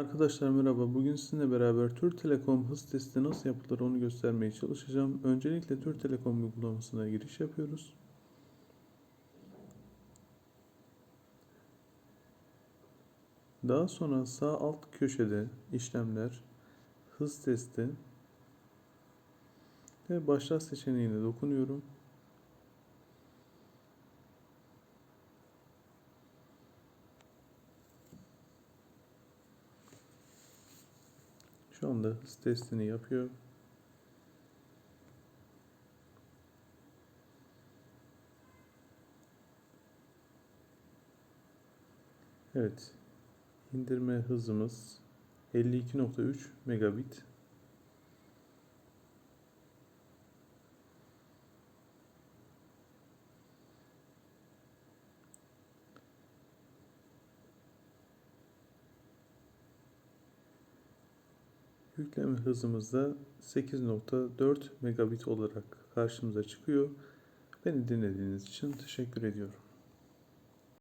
Arkadaşlar merhaba. Bugün sizinle beraber Türk Telekom hız testi nasıl yapılır onu göstermeye çalışacağım. Öncelikle Türk Telekom uygulamasına giriş yapıyoruz. Daha sonra sağ alt köşede işlemler, hız testi ve başlat seçeneğine dokunuyorum. Şu anda hız testini yapıyor. Evet. İndirme hızımız 52.3 megabit. Yükleme hızımız da 8.4 megabit olarak karşımıza çıkıyor. Beni dinlediğiniz için teşekkür ediyorum.